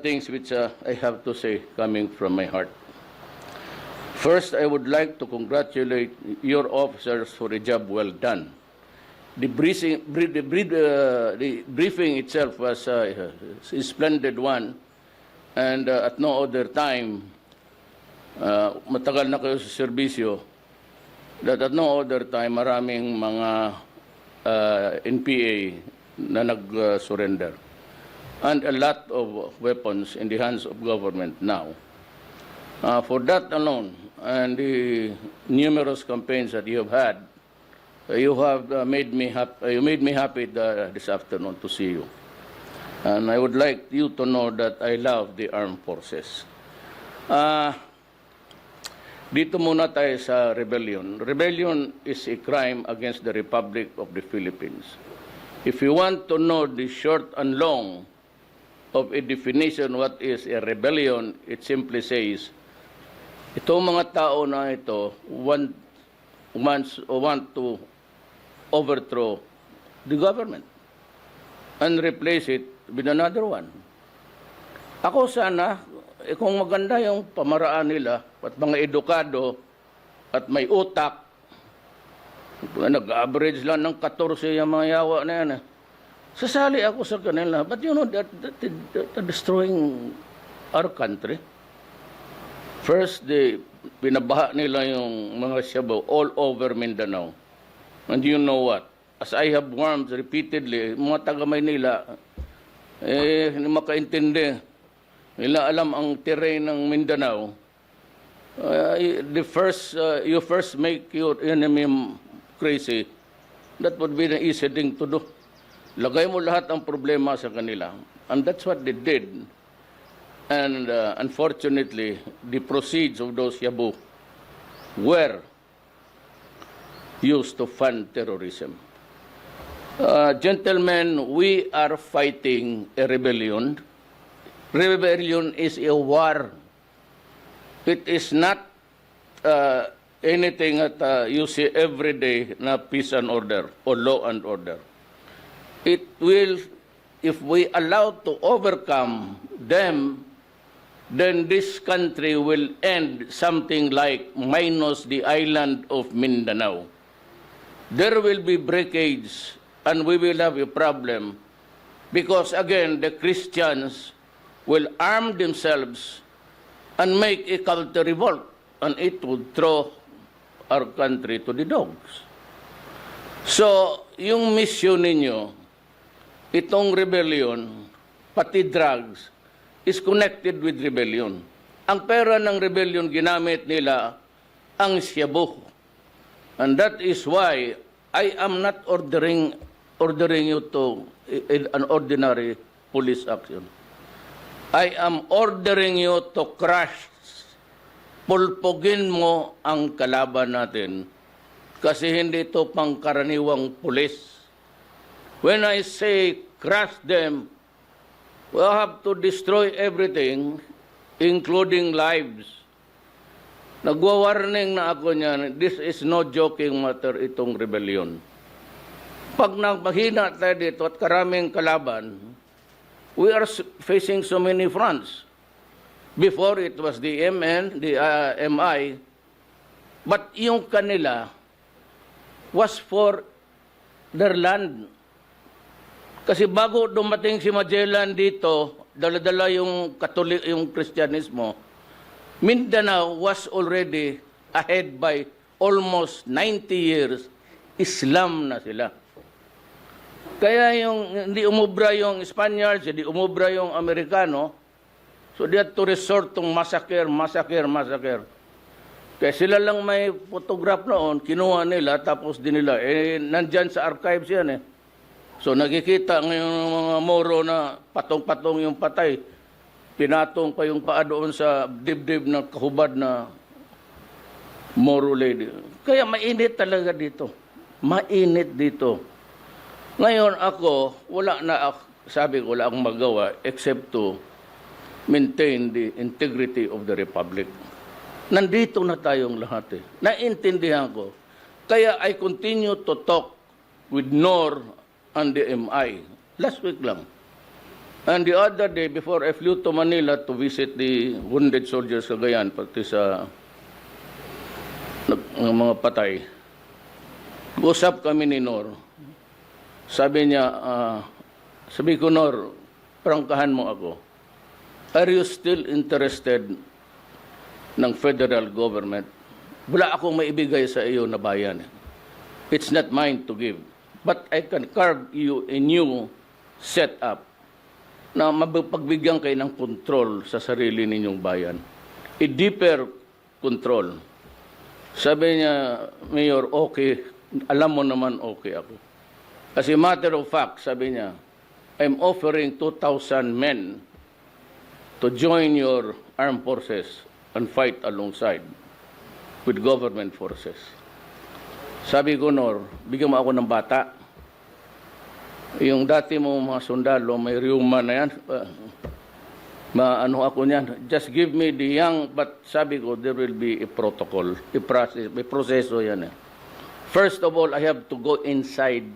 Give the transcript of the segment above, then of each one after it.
things which uh, I have to say coming from my heart. First, I would like to congratulate your officers for a job well done. The briefing, brie- the, uh, the briefing itself was uh, a splendid one, and uh, at no other time, uh, matagal na kayo sa serbisyo, that at no other time, maraming mga uh, NPA na nag-surrender. And a lot of weapons in the hands of government now. Uh, for that alone, and the numerous campaigns that you have had, uh, you have uh, made me happy. You made me happy uh, this afternoon to see you, and I would like you to know that I love the armed forces. Uh, dito muna tayo sa rebellion. Rebellion is a crime against the Republic of the Philippines. If you want to know the short and long of a definition what is a rebellion, it simply says, itong mga tao na ito want, wants, want to overthrow the government and replace it with another one. Ako sana, eh, kung maganda yung pamaraan nila at mga edukado at may utak, nag-average lang ng 14 yung mga yawa na yan. eh. Sasali ako sa kanila. But you know, that, that, that, that destroying our country. First, the pinabaha nila yung mga Shabaw all over Mindanao. And you know what? As I have warned repeatedly, mga taga Maynila, eh, hindi makaintindi. Nila alam ang terrain ng Mindanao. Uh, the first, uh, you first make your enemy crazy. That would be the easy thing to do. Lagay mo lahat ang problema sa kanila. And that's what they did. And uh, unfortunately, the proceeds of those yabu were used to fund terrorism. Uh, gentlemen, we are fighting a rebellion. Rebellion is a war. It is not uh, anything that uh, you see every day na peace and order or law and order. It will, if we allow to overcome them, then this country will end something like minus the island of Mindanao. There will be breakage and we will have a problem because again the Christians will arm themselves and make a counter revolt and it would throw our country to the dogs. So, yung mission ninyo, itong rebellion, pati drugs, is connected with rebellion. Ang pera ng rebellion ginamit nila ang Shabu. And that is why I am not ordering ordering you to i- i- an ordinary police action. I am ordering you to crush pulpugin mo ang kalaban natin kasi hindi ito pangkaraniwang pulis. When I say crush them, we have to destroy everything, including lives. Nagwa-warning na ako niyan, this is no joking matter itong rebellion. Pag nagmahina tayo dito at karaming kalaban, we are facing so many fronts. Before it was the MN, the uh, MI, but yung kanila was for their land. Kasi bago dumating si Magellan dito, dala-dala yung Katolik, yung Kristyanismo, Mindanao was already ahead by almost 90 years, Islam na sila. Kaya yung hindi umubra yung Spaniards, hindi umubra yung Amerikano, so they had to resort to massacre, massacre, massacre. Kaya sila lang may photograph noon, kinuha nila, tapos din nila, eh, nandyan sa archives yan eh. So nakikita ngayon ng mga Moro na patong-patong yung patay. Pinatong pa yung paa doon sa dibdib ng kahubad na Moro lady. Kaya mainit talaga dito. Mainit dito. Ngayon ako, wala na, ak- sabi ko, wala akong magawa except to maintain the integrity of the Republic. Nandito na tayong lahat eh. Naintindihan ko. Kaya I continue to talk with NOR and the MI. Last week lang. And the other day, before I flew to Manila to visit the wounded soldiers sa Gayan, pati sa ng mga patay, usap kami ni Nor. Sabi niya, ah, sabi ko, Nor, prangkahan mo ako. Are you still interested ng federal government? Wala akong maibigay sa iyo na bayan. It's not mine to give. But I can carve you a new setup na mapagbigyan kayo ng control sa sarili ninyong bayan. A deeper control. Sabi niya, Mayor, okay, alam mo naman okay ako. As a matter of fact, sabi niya, I'm offering 2,000 men to join your armed forces and fight alongside with government forces. Sabi ko, Nor, bigyan mo ako ng bata. Yung dati mo mga sundalo, may rheuma na yan. Uh, maano ako niyan. Just give me the young, but sabi ko, there will be a protocol, a process, may proseso yan eh. First of all, I have to go inside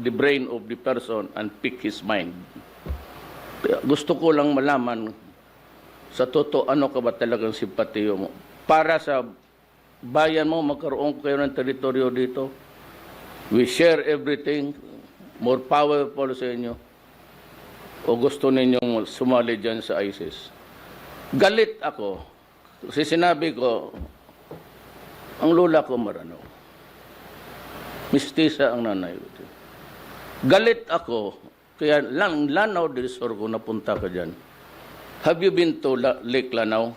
the brain of the person and pick his mind. Gusto ko lang malaman sa totoo ano ka ba talagang simpatiyo mo. Para sa bayan mo, magkaroon kayo ng teritoryo dito. We share everything. More powerful sa inyo. O gusto ninyong sumali dyan sa ISIS. Galit ako. Kasi sinabi ko, ang lola ko marano. Mistisa ang nanay ko. Galit ako. Kaya lan, Lanao del Sur ko napunta ka dyan. Have you been to La- Lake Lanao?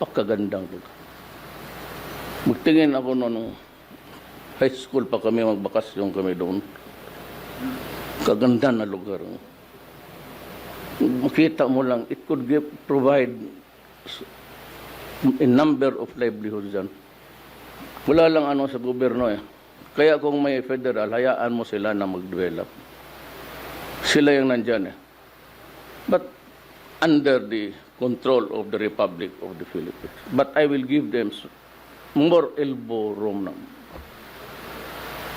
Pagkagandang lugar. Magtingin ako noong high school pa kami, magbakasyon kami doon. Kaganda na lugar. Makita mo lang, it could give, provide a number of livelihoods dyan. Wala lang ano sa gobyerno eh. Kaya kung may federal, hayaan mo sila na mag-develop. Sila yung nandyan eh. But under the control of the Republic of the Philippines. But I will give them more elbow room na.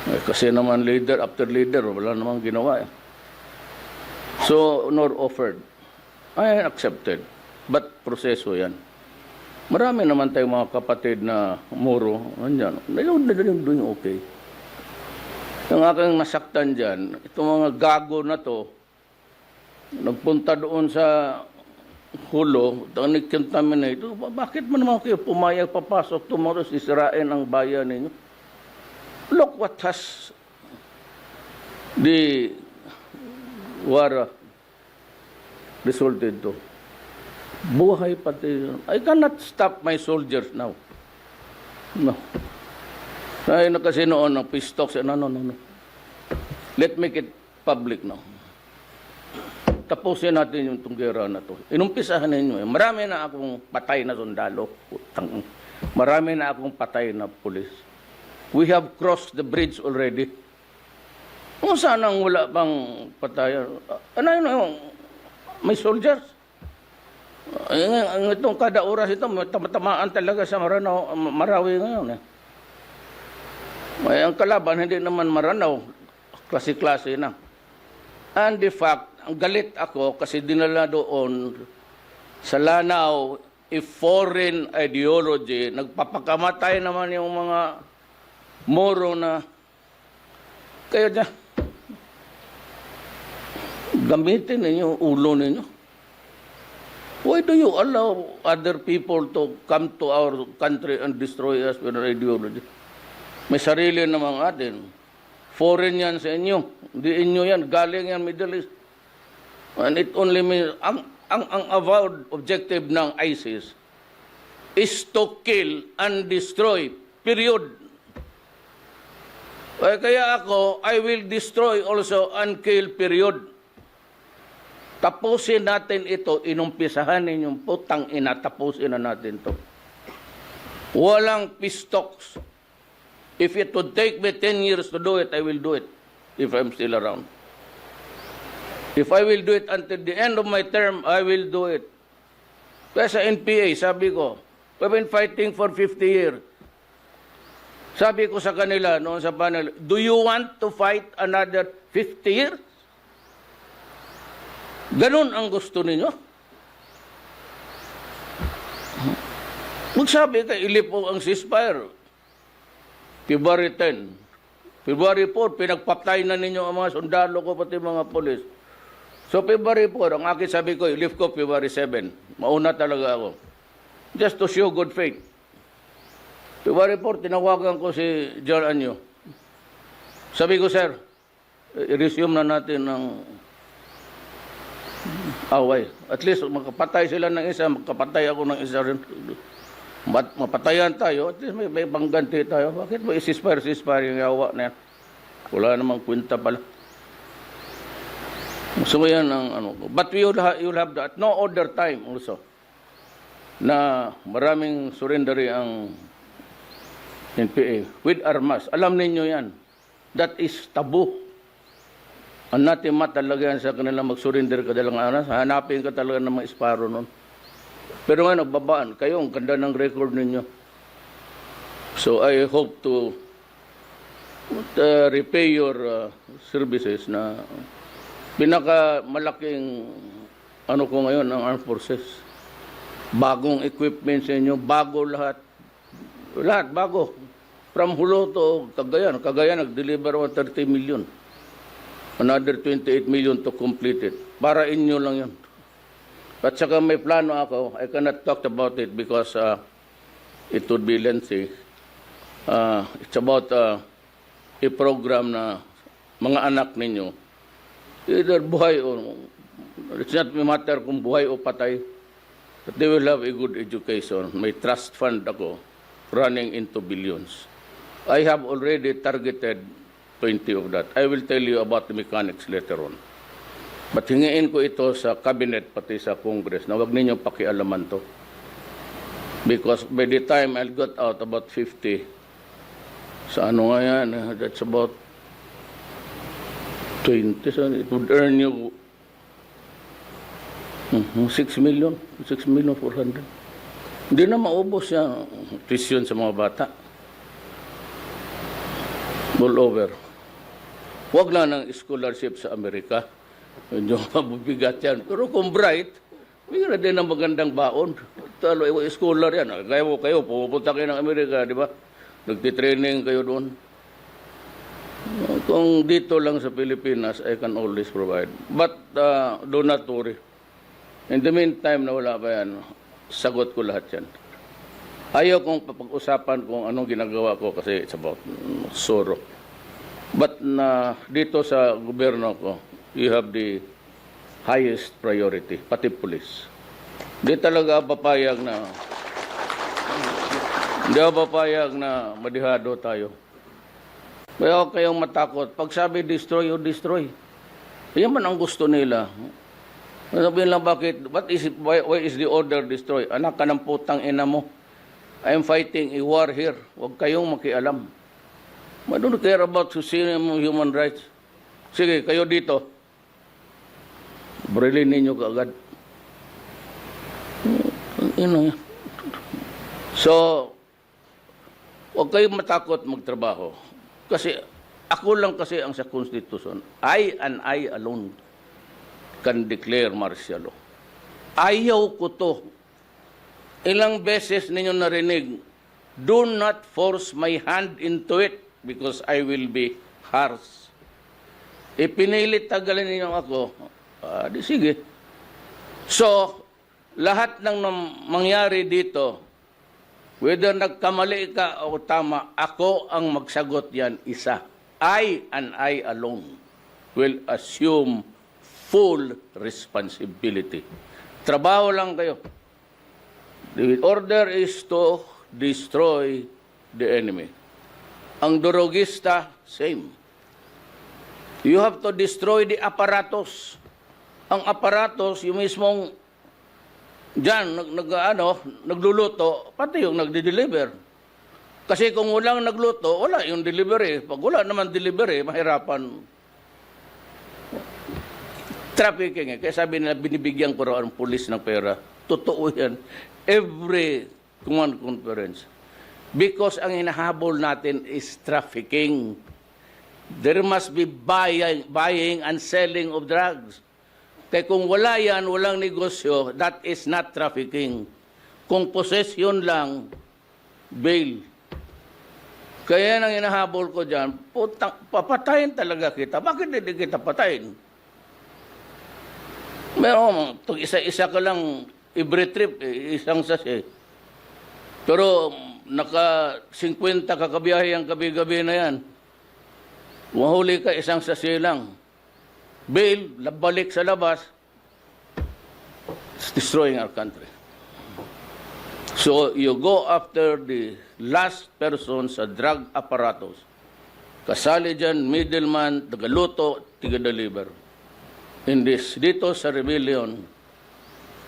Eh, kasi naman leader after leader, wala namang ginawa eh. So, nor offered. I accepted. But proseso yan. Marami naman tayong mga kapatid na muro. Andyan. Ayun, doon doon okay. Yung aking nasaktan dyan, itong mga gago na to, nagpunta doon sa hulo, nag-contaminate. Ba- Bakit mo naman kayo pumayag papasok tomorrow sisirain ang bayan ninyo? Look what has the war resulted to. Buhay pati. I cannot stop my soldiers now. No. Ay, na kasi noon, ng peace talks, no, no, no, no. Let make it public now. Tapusin natin yung tunggera na to. Inumpisahan ninyo eh. Marami na akong patay na sundalo. Utang. Marami na akong patay na pulis. We have crossed the bridge already. Kung saan ang wala pang patayan? Ano yun? May soldiers? Ang itong kada oras ito, may tamatamaan talaga sa Maranaw, Marawi ngayon eh. Ay, ang kalaban, hindi naman Maranaw, klase-klase na. And the fact, ang galit ako kasi dinala doon sa Lanao, a foreign ideology, nagpapakamatay naman yung mga moro na kaya dyan, gamitin ninyo, ulo ninyo. Why do you allow other people to come to our country and destroy us with an ideology? May sarili namang atin. Foreign yan sa inyo. Hindi inyo yan. Galing yan Middle East. And it only means, ang, ang, ang avowed objective ng ISIS is to kill and destroy. Period. Eh, kaya ako, I will destroy also and kill, period. Tapusin natin ito, inumpisahan ninyong putang ina, tapusin na natin to. Walang talks. If it would take me 10 years to do it, I will do it. If I'm still around. If I will do it until the end of my term, I will do it. Kaya sa NPA, sabi ko, we've been fighting for 50 years. Sabi ko sa kanila noon sa panel, do you want to fight another 50 years? Ganon ang gusto ninyo? Magsabi ka, ilipo ang ceasefire. February 10. February 4, pinagpatay na ninyo ang mga sundalo ko, pati mga polis. So, February 4, ang akin sabi ko, i-lift ko February 7. Mauna talaga ako. Just to show good faith. February 4, tinawagan ko si John Anyo. Sabi ko, sir, i-resume na natin ang away. At least makapatay sila ng isa, makapatay ako ng isa rin. Mat mapatayan tayo, at least may, may pangganti tayo. Bakit mo isispire, isispire yung yawa na yan? Wala namang kwenta pala. So yan ang ano. But you'll, ha- you'll have that. No other time also. Na maraming surrendery ang NPA with armas. Alam ninyo yan. That is taboo. Ang natima talaga yan sa kanila mag-surrender ka dalang anas. Hanapin ka talaga ng mga isparo nun. Pero nga nagbabaan. Kayo, ang ganda ng record ninyo. So I hope to uh, repay your uh, services na pinakamalaking ano ko ngayon ang armed forces. Bagong equipment sa inyo, bago lahat. Lahat bago. From Hulo to Cagayan. Cagayan nag-deliver ng 30 million. Another 28 million to complete it. Para inyo lang yun. At saka may plano ako. I cannot talk about it because uh, it would be lengthy. Uh, it's about uh, a program na mga anak ninyo, either buhay o, it's not a matter kung buhay o patay, but they will have a good education. May trust fund ako running into billions. I have already targeted 20 of that. I will tell you about the mechanics later on. But hingiin ko ito sa cabinet pati sa Congress na wag ninyong pakialaman to. Because by the time I got out about 50, sa ano nga yan, eh, that's about 20, so it would earn you mhm, 6 million, 6 million 400. Hindi na maubos yan, tuition sa mga bata. All over. Huwag na ng scholarship sa Amerika. Medyo mabibigat yan. Pero kung bright, bigyan na din ng magandang baon. Talo, eh, scholar yan. Kaya mo kayo, pupunta kayo ng Amerika, di ba? Nagtitraining kayo doon. Kung dito lang sa Pilipinas, I can always provide. But uh, do not worry. In the meantime, na wala pa yan, sagot ko lahat yan. Ayaw kong papag-usapan kung anong ginagawa ko kasi it's about mm, sorrow. But na dito sa gobyerno ko, you have the highest priority, pati police. Di talaga papayag na ako papayag na madihado tayo. Kaya huwag kayong matakot. Pag sabi destroy o destroy, yan man ang gusto nila. Sabihin lang bakit, what is it, why, why is the order destroy? Anak ka ng putang ina mo. I am fighting a war here. Huwag kayong makialam. I don't care about sustainable human rights. Sige, kayo dito. Barilin ninyo kaagad. You know, so, huwag kayong matakot magtrabaho. Kasi ako lang kasi ang sa Constitution, I and I alone can declare martial law. Ayaw ko to. Ilang beses ninyo narinig, do not force my hand into it because I will be harsh. Ipinilit tagalin ninyo ako, ah, di sige. So, lahat ng mangyari dito, whether nagkamali ka o tama, ako ang magsagot yan isa. I and I alone will assume full responsibility. Trabaho lang kayo. The order is to destroy the enemy. Ang durugista, same. You have to destroy the apparatus. Ang apparatus, yung mismong Diyan, nag, nag, ano, nagluluto, pati yung nagde-deliver. Kasi kung walang nagluto, wala yung delivery. Pag wala naman delivery, mahirapan. Trafficking eh. Kaya sabi nila, binibigyan ko raw ang pulis ng pera. Totoo yan. Every command conference. Because ang hinahabol natin is trafficking. There must be buying, buying and selling of drugs. Kaya kung wala yan, walang negosyo, that is not trafficking. Kung possession lang, bail. Kaya nang inahabol ko dyan, putang, papatayin talaga kita. Bakit hindi kita patayin? Meron, isa-isa ka lang, every trip, isang sasi. Pero naka 50 kakabiyahe ang gabi-gabi na yan. Mahuli ka, isang sasi lang. Bail, balik sa labas, it's destroying our country. So you go after the last person sa drug apparatus. Kasali dyan, middleman, tagaluto, tiga-deliver. In this, dito sa rebellion,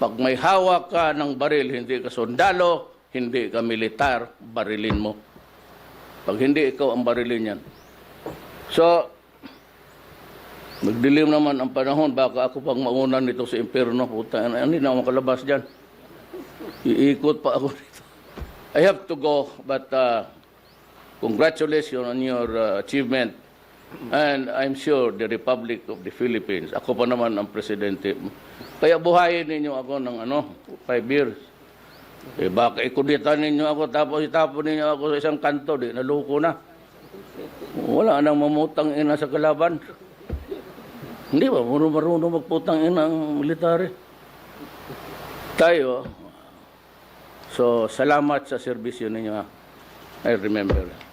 pag may hawak ka ng baril, hindi ka sundalo, hindi ka militar, barilin mo. Pag hindi ikaw ang barilin yan. So, Magdilim naman ang panahon, baka ako pang mauna nito sa impyerno. Puta, hindi na ako makalabas dyan. Iikot pa ako dito. I have to go, but uh, congratulations on your uh, achievement. And I'm sure the Republic of the Philippines, ako pa naman ang presidente. Kaya buhayin ninyo ako ng ano, five years. Eh baka ikuditan ninyo ako, tapos itapon ninyo ako sa isang kanto, di naluko na. Wala nang mamutang ina sa kalaban. Hindi ba? Marunong, magputang ina ang military. Tayo, so salamat sa serbisyo ninyo. I remember.